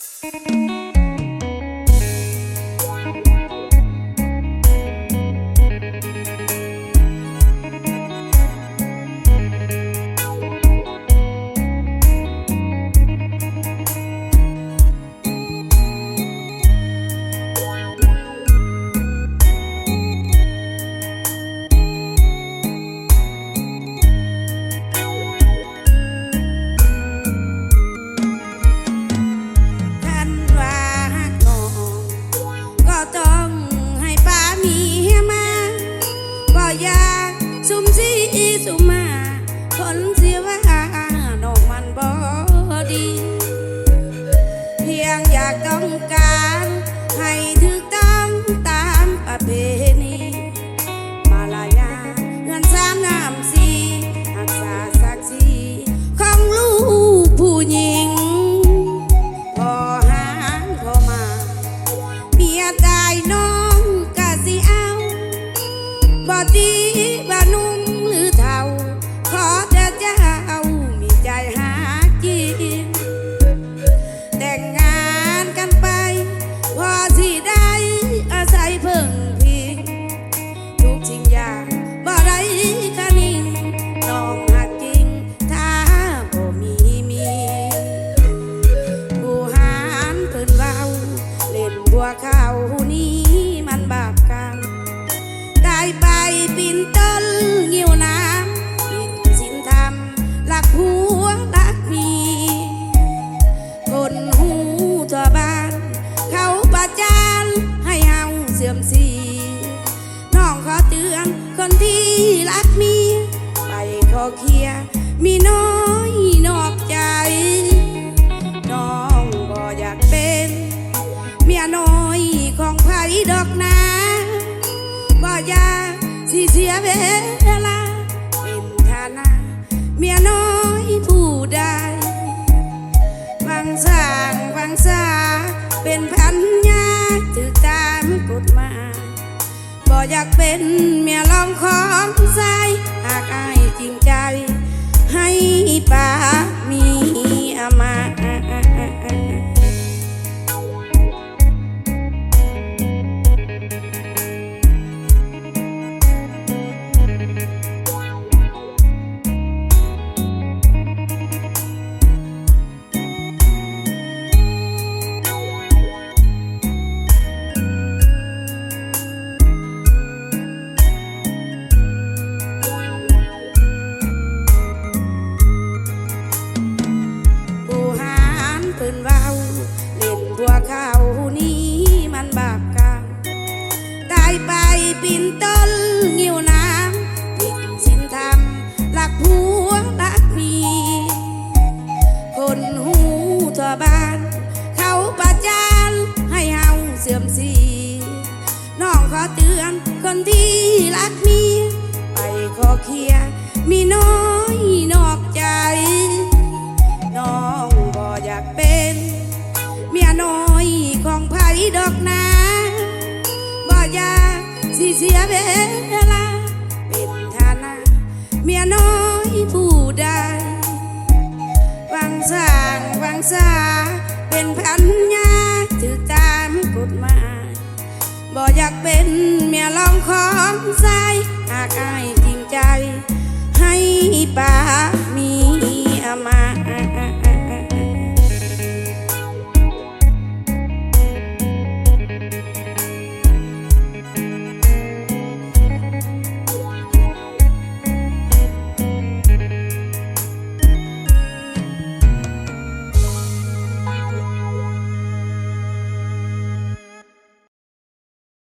ท่ คนเสียว่าน้องมันบ่ดี เพียงอยากต้องการ ให้ถูกต้องตามประเพณี มาลายาเงินสามน้ำสีรักษาศักดิ์ศรีของลูกผู้หญิง พอหางพอมา เมียตายน้องกะสิเอาบ่ดี ปปีนต้นงิ้วน้ำปิดสินธรรมหลักผัวหลักมีคนหูทั่วบ้าน เขาประจานให้เฮาเสื่อมเสีน้องขอเตือนคนที่รักมี ไปขอเคลียร์มีน้อยนอกใจ น้องบ่อยากเป็น เมียน้อยากสิเสียเวลา เป็นฐานะเมียน้อยผู้ใดฟังสร้างฟังสาเป็นพันยาถือตามกฎหมายบ่อยากเป็นเมียรองของใจหากอายจริงใจให้ป้ามีอา เตือน คนที่รักมี ไปขอเคลียร์มีน้อยนอกใจ น้องบ่อยากเป็น เมียน้อยของไผดอกนาบ่อยากสิเสียเวลา เป็นฐานะเมียน้อยผู้ใดวังสร้างวังสาเป็นพันากเป็นเมียลองของใจหากอายจริงใจ ให้ป้า